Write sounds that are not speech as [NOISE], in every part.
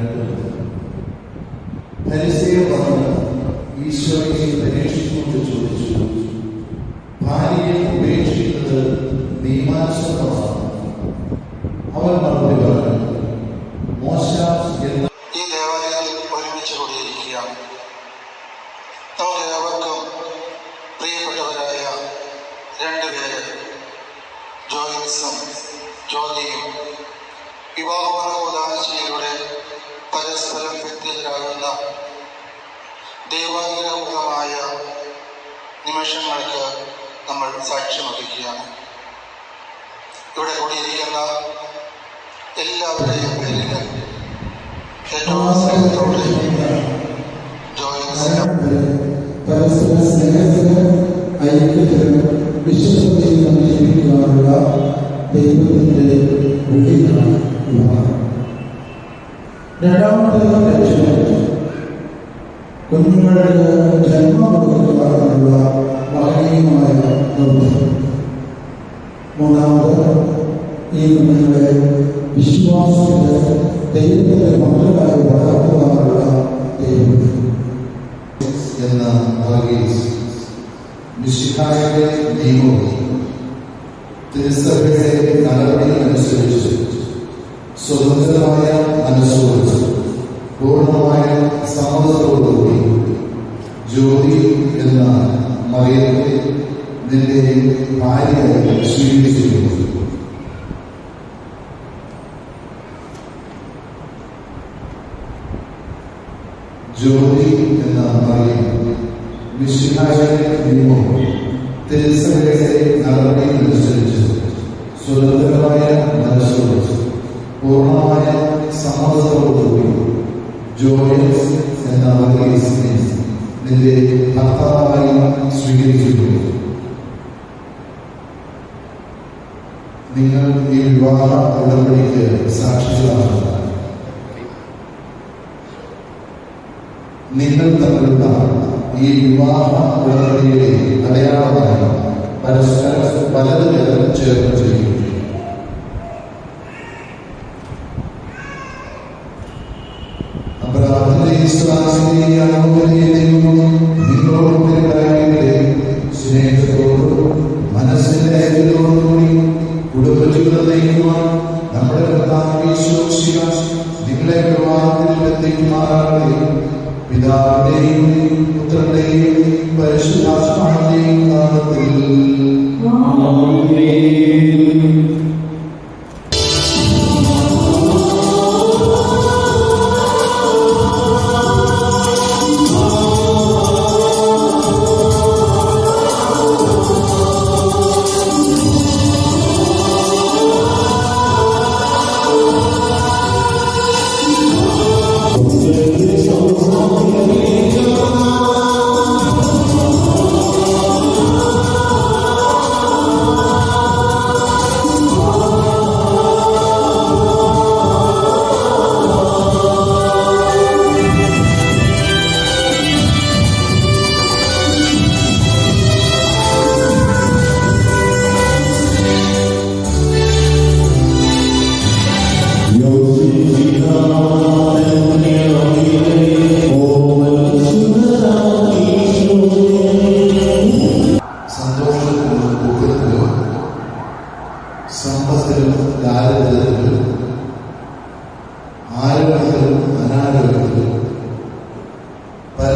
രണ്ട് ഫരിസേയർ ഈശോയെ പരീക്ഷിച്ചുകൊണ്ട് ചോദിച്ചു ഭാര്യയെ ഉപേക്ഷിക്കുന്നത് നിയമാനുസൃതമാണ് ദൈവാനുഗ്രഹമായ നിമിഷങ്ങൾക്ക് നമ്മൾ സാക്ഷ്യം വഹിക്കുകയാണ് ഇവിടെ കൂടിയിരിക്കുന്ന എല്ലാവരുടെയും പേരിൽ ഏറ്റവും സ്നേഹത്തോടെ പരസ്പര സ്നേഹത്തിന് ഐക്യത്തിന് വിശ്വസതയും ജീവിക്കുവാനുള്ള ദൈവത്തിന്റെ രണ്ടാമത്തെ ലക്ഷ്യം കുഞ്ഞുങ്ങൾക്ക് ജന്മം കൊടുക്കുവാനുള്ള മഹനീയമായ ദൗത്യം മൂന്നാമത് ഈ കുഞ്ഞുങ്ങളെ വിശ്വാസത്തിന്റെ ദൈവത്തിന്റെ മക്കളായി വളർത്തുവാനുള്ള ദൈവം. എന്ന മിശിഹായുടെ നിയമവും തിരുസഭയുടെ നടപടികളനുസരിച്ച് സ്വതന്ത്രമായ മനസ്സോട് നിന്റെ ഭാര്യയായി സ്വീകരിച്ചിരിക്കുന്നു. ജ്യോതി എന്ന പറയും വിശുദ്ധാചാര്യ നിയമവും തിരുസഭയുടെ നടപടികളനുസരിച്ച് സ്വതന്ത്രമായ മനസ്സോട് പൂർണമായ സമ്മതത്തോടുകൂടി ജോയൻസ് എന്ന വർഗീസിനെ നിന്റെ ഭർത്താവായി സ്വീകരിച്ചിരിക്കുന്നു. നിങ്ങൾ ഈ വിവാഹ ഉടമ്പടിക്ക് സാക്ഷികളാണ്. നിങ്ങൾ തമ്മിലുള്ള ഈ വിവാഹ ഉടമ്പടിയുടെ അടയാളമായി പരസ്പരം പലതരം ചേർന്ന് ചെയ്യും ഇസ്ലാമിന്റെ അനുഭവത്തിലെ ദൈവവും നിങ്ങളോടുകൂടി ഉണ്ടാകട്ടെ സ്നേഹത്തോടും കുടുംബജീവിതം നയിക്കുവാൻ നമ്മുടെ കർത്താവ് ഈശോശിക നിങ്ങളെ വിവാഹത്തിൽ എത്തിക്കുമാറാകട്ടെ. പിതാവിന്റെയും പുത്രന്റെയും പരിശുദ്ധാത്മാവിന്റെയും നാമത്തിൽ.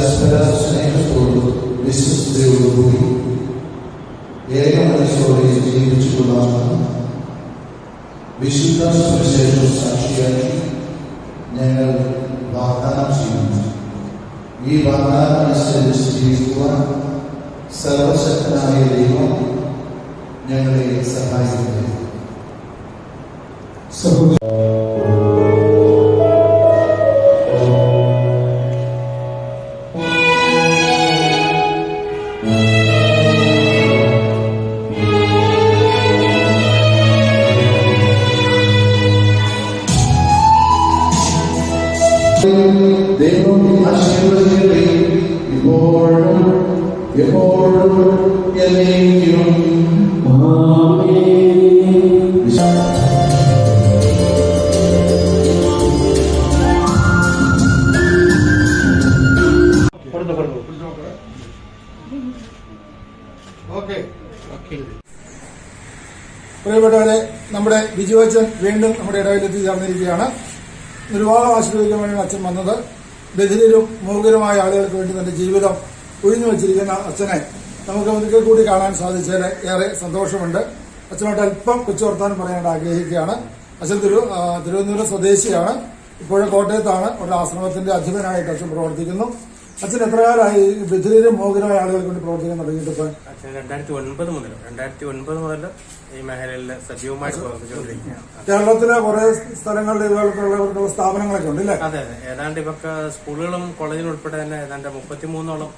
പരസ്പര സ്നേഹത്തോടും വിശ്വസ്തയോടുകൂടി ഏക മനസ്സോടെ ജീവിച്ചുകൊള്ള വിശുദ്ധ സുവിശേഷം സാക്ഷിയാക്കി ഞങ്ങൾ വാഗ്ദാനം ചെയ്യുന്നു ഈ വാഗ്ദാനം അനുസരിച്ച് ജീവിക്കുവാൻ സർവശക്തനായ ദൈവം ഞങ്ങളെ സഹായിക്കുന്നു സഹോദര പ്രിയപ്പെട്ടവരെ നമ്മുടെ ബിജുവച്ചൻ വീണ്ടും നമ്മുടെ ഇടവിലെത്തി എത്തിച്ചേർന്നിരിക്കുകയാണ് ഒരുപാട് ആശീർവദിക്കാൻ വേണ്ടി അച്ഛൻ വന്നത്. ബധിരരും മൂകരുമായ ആളുകൾക്ക് വേണ്ടി തന്റെ ജീവിതം ഒഴിഞ്ഞു വച്ചിരിക്കുന്ന അച്ഛനെ നമുക്ക് ഒരിക്കൽ കൂടി കാണാൻ സാധിച്ചതിൽ ഏറെ സന്തോഷമുണ്ട്. അച്ഛനോട്ട് അല്പം കൊച്ചു വർത്താനം പറയാനായിട്ട് ആഗ്രഹിക്കുകയാണ്. അച്ഛൻ തിരു തിരുവനന്തപുരം സ്വദേശിയാണ്. ഇപ്പോഴും കോട്ടയത്താണ്. ഒരു ആശ്രമത്തിന്റെ അധിപനായിട്ട് അച്ഛൻ പ്രവർത്തിക്കുന്നു. അച്ഛൻ എത്ര കാലമായി ബധിരരും ആളുകൾ കൊണ്ട് വേണ്ടി പ്രവർത്തിക്കാൻ തുടങ്ങിയിട്ട് ഇപ്പം? അച്ഛൻ രണ്ടായിരത്തി ഒൻപത് മുതൽ രണ്ടായിരത്തി ഒൻപത് മുതൽ ഈ മേഖലയിൽ സജീവമായി പ്രവർത്തിച്ചുകൊണ്ടിരിക്കുകയാണ്. കേരളത്തിലെ കുറെ സ്ഥലങ്ങളിൽ ഇതുപോലെ സ്ഥാപനങ്ങളൊക്കെ ഉണ്ട് അല്ലേ അതെ അതെ. ഏതാണ്ട് ഇവർക്ക് സ്കൂളുകളും കോളേജിലും ഉൾപ്പെടെ തന്നെ ഏതാണ്ട് മുപ്പത്തിമൂന്നോളം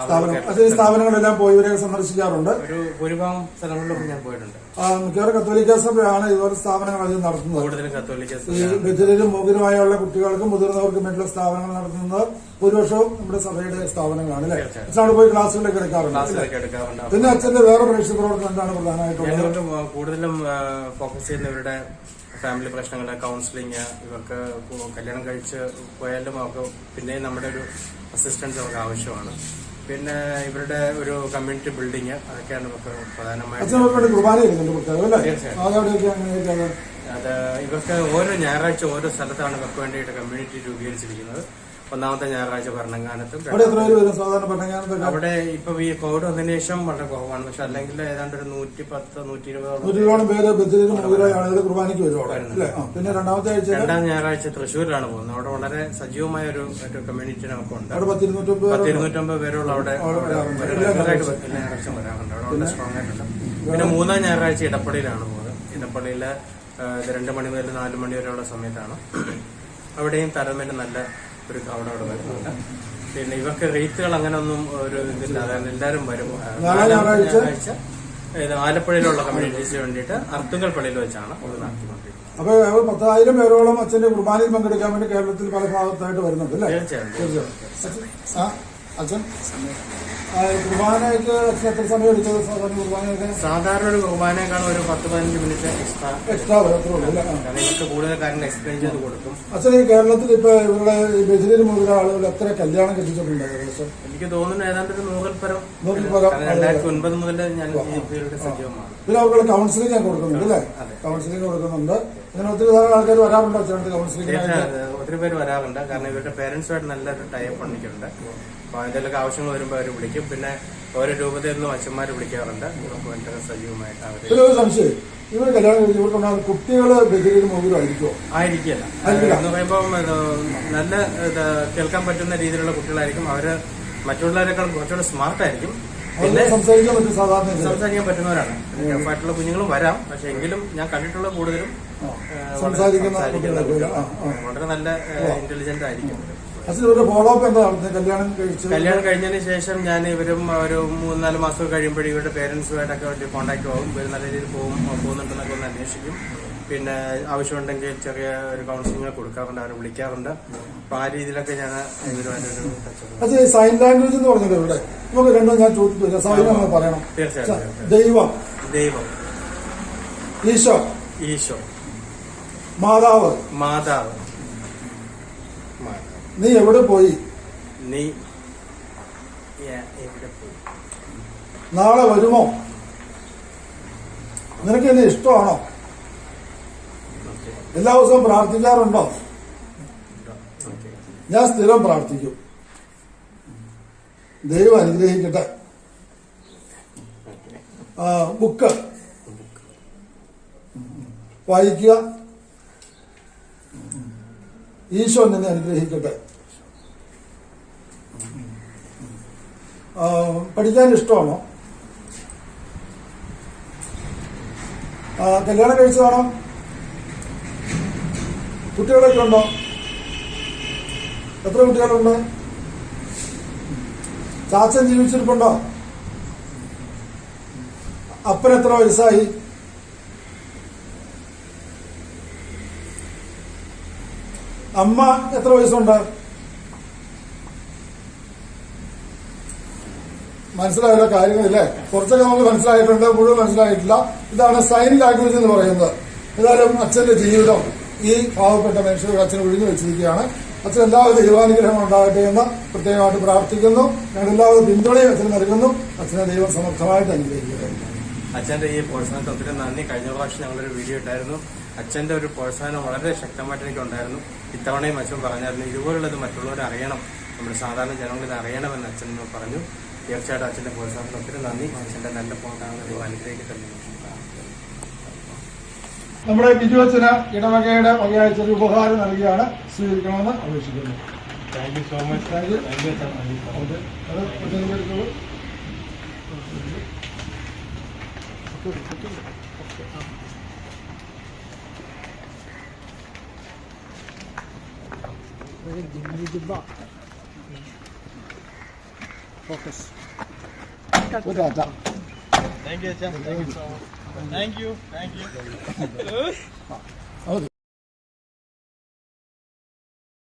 സ്ഥാപനം സ്ഥാപനങ്ങളെല്ലാം പോയി ഇവരെ സന്ദർശിക്കാറുണ്ട്. ഒരു ഭൂരിഭാഗം സ്ഥലങ്ങളിലൊക്കെ ഞാൻ പോയിട്ടുണ്ട്. ആ, മിക്കവാറും കത്തോലിക്ക സഭയാണ് ഇതുപോലെ സ്ഥാപനങ്ങൾ അധികം നടത്തുന്നത്. കൂടുതലും കത്തോലിക്ക ഈ ബധിരരും മൂകരുമായുള്ള കുട്ടികൾക്കും മുതിർന്നവർക്കും വേണ്ടിയുള്ള സ്ഥാപനങ്ങൾ നടത്തുന്നത് ഭൂരിപക്ഷവും നമ്മുടെ സഭയുടെ സ്ഥാപനങ്ങളാണ് അല്ലേ. അച്ഛൻ അവിടെ പോയി ക്ലാസ്സുകളിലേക്ക് എടുക്കാറുണ്ട് അല്ലേ? ക്ലാസ്സിലൊക്കെ എടുക്കാറുണ്ട്. പിന്നെ അച്ഛന്റെ വേറെ പ്രേക്ഷിത പ്രവർത്തനം എന്താണ് പ്രധാനമായിട്ടുള്ളത് ഞങ്ങൾക്ക് കൂടുതലും ഫോക്കസ് ചെയ്യുന്നവരുടെ ഫാമിലി പ്രശ്നങ്ങൾ കൗൺസിലിംഗ് ഇവർക്ക് കല്യാണം കഴിച്ച് പോയാലും അവർക്ക് പിന്നെ നമ്മുടെ ഒരു അസിസ്റ്റൻസ് അവർക്ക് ആവശ്യമാണ്. പിന്നെ ഇവരുടെ ഒരു കമ്മ്യൂണിറ്റി ബിൽഡിംഗ് അതൊക്കെയാണ് നമുക്ക് പ്രധാനമായിട്ട് അത് ഇവർക്ക് ഓരോ ഞായറാഴ്ച ഓരോ സ്ഥലത്താണ് ഇവർക്ക് വേണ്ടിയിട്ട് കമ്മ്യൂണിറ്റി രൂപീകരിച്ചിരിക്കുന്നത്. ഒന്നാമത്തെ ഞായറാഴ്ച ഭരണങ്ങാനത്തും അവിടെ ഇപ്പൊ ഈ കോവിഡ് വന്നതിന് ശേഷം വളരെ കുറവാണ്. പക്ഷെ അല്ലെങ്കിൽ ഏതാണ്ട് ഒരു നൂറ്റി പത്ത് നൂറ്റി ഇരുപതോളം പേര് കുർബാനയ്ക്ക് പിന്നെ രണ്ടാമത്തെ ആഴ്ച രണ്ടാം ഞായറാഴ്ച തൃശ്ശൂരിലാണ് പോകുന്നത്. അവിടെ വളരെ സജീവമായ ഒരു കമ്മ്യൂണിറ്റി നമുക്കുണ്ട്. പത്തിരുന്നൂറ്റമ്പത് പേരുള്ള അവിടെ ഞായറാഴ്ച വരാറുണ്ട്. അവിടെ വളരെ സ്ട്രോങ് ആയിട്ടുണ്ട്. പിന്നെ മൂന്നാം ഞായറാഴ്ച ഇടപ്പള്ളിയിലാണ് പോകുന്നത്. ഇടപ്പള്ളിയിലെ രണ്ട് മണി മുതൽ നാല് മണി വരെയുള്ള സമയത്താണ്. അവിടെയും തരമേൽ നല്ല ഒരു തവണ അവിടെ വരുന്നുണ്ട്. പിന്നെ ഇവർക്ക് റേറ്റുകൾ അങ്ങനെ ഒന്നും ഒരു ഇതില്ല. അതായത് എല്ലാവരും വരും. ഞായറാഴ്ച? ഇത് ആലപ്പുഴയിലുള്ള കമ്മ്യൂണിറ്റീസിന് വേണ്ടിയിട്ട് അർത്തുങ്കൽ പള്ളിയിൽ വെച്ചാണ് അത് നടത്തിക്കൊണ്ടിരിക്കുന്നത്. അപ്പൊ അവർ പത്തായിരം പേരോളം അച്ഛന്റെ കുർബാനയിൽ പങ്കെടുക്കാൻ വേണ്ടി കേരളത്തിൽ പല ഭാഗത്തായിട്ട് വരുന്നുണ്ട് അല്ലേ? തീർച്ചയായും അച്ഛൻ- കുർബാനയ്ക്ക് അച്ഛൻ എത്ര സമയം എടുത്തത് സാധാരണ കുർബാനയൊക്കെ? സാധാരണ ഒരു കുർബാനേക്കാളും ഒരു പത്ത് പതിനഞ്ച് മിനിറ്റ് എക്സ്ട്രാ എക്സ്ട്രാ വരത്തുള്ളൂ കാരണം കൂടുതൽ കാര്യങ്ങൾ എക്സ്പ്ലെയിൻ ചെയ്ത് കൊടുക്കും. അച്ഛൻ ഈ കേരളത്തിൽ ഇപ്പൊ ഇവരുടെ ഈ ബദിരര് ആളുകൾ എത്ര കല്യാണം കെട്ടിച്ചിട്ടുണ്ട് ഏകദേശം എനിക്ക് തോന്നുന്നു ഏതാണ്ട് ഒരു നൂറിൽ പരം നൂറിൽ പരം രണ്ടായിരത്തി ഒൻപത് മുതൽ ഞാൻ സജീവമാണ്. പിന്നെ അവർക്ക് കൗൺസിലിംഗ് ഞാൻ കൊടുക്കുന്നുണ്ട് അല്ലേ? കൗൺസിലിംഗ് കൊടുക്കുന്നുണ്ട്. അങ്ങനെ ഒത്തിരി ആൾക്കാർ വരാറുണ്ടോ കൗൺസിലിംഗിനായിട്ട് ഒത്തിരി പേര് വരാറുണ്ട്. കാരണം ഇവരുടെ പേരൻസുമായിട്ട് നല്ലൊരു ടൈപ്പ് ഉണ്ടിക്കുന്നുണ്ട് അപ്പൊ എന്തെങ്കിലും ആവശ്യങ്ങൾ വരുമ്പോൾ അവർ വിളിക്കും. പിന്നെ ഓരോ രൂപതയിൽ നിന്നും അച്ഛന്മാർ വിളിക്കാറുണ്ട്. ഇവർക്ക് സജീവമായിട്ട് അവർ സംശയം. ഇവർ കല്യാണം ഇവർക്കുണ്ടാകുന്ന ആയിരിക്കില്ല. എന്ന് പറയുമ്പോൾ നല്ല കേൾക്കാൻ പറ്റുന്ന രീതിയിലുള്ള കുട്ടികളായിരിക്കും. അവർ മറ്റുള്ളവരെക്കാൾ കുറച്ചുകൂടെ സ്മാർട്ട് ആയിരിക്കും. പിന്നെ സംസാരിക്കാൻ പറ്റും സാധാരണ ഇതിൽ. സംസാരിക്കാൻ പറ്റുന്നവരാണ്. ടഫായിട്ടുള്ള കുഞ്ഞുങ്ങളും വരാം. പക്ഷെ എങ്കിലും ഞാൻ കണ്ടിട്ടുള്ള കൂടുതലും. വളരെ നല്ല ഇന്റലിജന്റ് ആയിരിക്കും. കല്യാണം കഴിഞ്ഞതിന് ശേഷം ഞാൻ ഇവരും ഒരു മൂന്നാൽ നാല് മാസം കഴിയുമ്പോഴും ഇവരുടെ പേരൻസുമായിട്ടൊക്കെ വലിയ കോണ്ടാക്ട് ആവും. ഇവർ നല്ല രീതിയിൽ പോകും പോകുന്നുണ്ടെന്നൊക്കെ ഒന്ന് അന്വേഷിക്കും. പിന്നെ ആവശ്യമുണ്ടെങ്കിൽ ചെറിയ ഒരു കൗൺസിലിംഗ് കൊടുക്കാറുണ്ട് അവരെ വിളിക്കാറുണ്ട്. അപ്പൊ ആ രീതിയിലൊക്കെ ഞാൻ ഇവരുമായിട്ടൊരു സൈൻ ലാംഗ്വേജ് എന്ന് പറഞ്ഞത് ഇവിടെ? നമുക്ക് രണ്ടും ഞാൻ പറയണം. തീർച്ചയായും. ദൈവം. ദൈവം. ഈശോ. ഈശോ. മാതാവ്. മാതാവ്. നീ എവിടെ പോയി? നീ എ- എവിടെ പോയി? നാളെ വരുമോ? നിനക്ക് എന്നെ ഇഷ്ടമാണോ? എല്ലാ ദിവസവും പ്രാർത്ഥിക്കാറുണ്ടോ? ഞാൻ സ്ഥിരം പ്രാർത്ഥിക്കും. ദൈവം അനുഗ്രഹിക്കട്ടെ. ബുക്ക്. വായിക്കുക. ഈശോ നിന്നെ അനുഗ്രഹിക്കട്ടെ. പഠിക്കാൻ ഇഷ്ടമാണോ? കല്യാണം കഴിച്ചതാണോ കുട്ടികളൊക്കെ ഉണ്ടോ? എത്ര കുട്ടികളുണ്ട്? ചാച്ചൻ ജീവിച്ചിരിപ്പുണ്ടോ? അപ്പൻ എത്ര വയസ്സായി? അമ്മ എത്ര വയസ്സുണ്ട്? മനസ്സിലായുള്ള കാര്യങ്ങളില്ലേ? കുറച്ചൊക്കെ നമുക്ക് മനസ്സിലായിട്ടുണ്ട് മുഴുവൻ മനസ്സിലായിട്ടില്ല. ഇതാണ് സൈൻ ലാംഗ്വേജ് എന്ന് പറയുന്നത്. ഏതായാലും അച്ഛന്റെ ജീവിതം ഈ പാവപ്പെട്ട മനുഷ്യരുടെ അച്ഛൻ ഒഴിഞ്ഞു വെച്ചിരിക്കുകയാണ്. അച്ഛൻ എല്ലാവരും ദൈവാനുഗ്രഹം ഉണ്ടാകട്ടെ എന്ന് പ്രത്യേകമായിട്ട് പ്രാർത്ഥിക്കുന്നു. ഞങ്ങൾ എല്ലാവിധ പിന്തുണയും അച്ഛന് നൽകുന്നു. അച്ഛനെ ദൈവം സമർത്ഥമായിട്ട് അനുഗ്രഹിക്കുന്നു അച്ഛന്റെ ഈ പ്രോത്സാഹനത്തിന് നന്ദി. കഴിഞ്ഞ പ്രാവശ്യം ഞങ്ങളൊരു വീഡിയോ ഇട്ടായിരുന്നു. അച്ഛന്റെ ഒരു പ്രോത്സാഹനം വളരെ ശക്തമായിട്ട് എനിക്ക് ഉണ്ടായിരുന്നു ഇത്തവണയും അച്ഛൻ പറഞ്ഞായിരുന്നു ഇതുപോലുള്ളത് മറ്റുള്ളവർ അറിയണം. നമ്മുടെ സാധാരണ ജനങ്ങൾ ഇത് അറിയണമെന്ന് അച്ഛൻ പറഞ്ഞു. തീർച്ചയായിട്ടും അച്ഛന്റെ പ്രോത്സാഹനം ഒത്തിരി നന്ദി. അച്ഛന്റെ നല്ല പോകാൻ ദൈവം അനുഗ്രഹിക്കട്ടെ നമ്മുടെ ബിജു അച്ഛന് ഇടവകയുടെ വകയാഴ്ച ഒരു ഉപഹാരം നൽകിയാണ് സ്വീകരിക്കണമെന്ന് അപേക്ഷിക്കുന്നു. Thank you so much thank you thank you അച്ഛൻ. Okay. Focus. Good job. Thank you, Thank you so much. Thank you. Thank you. [LAUGHS]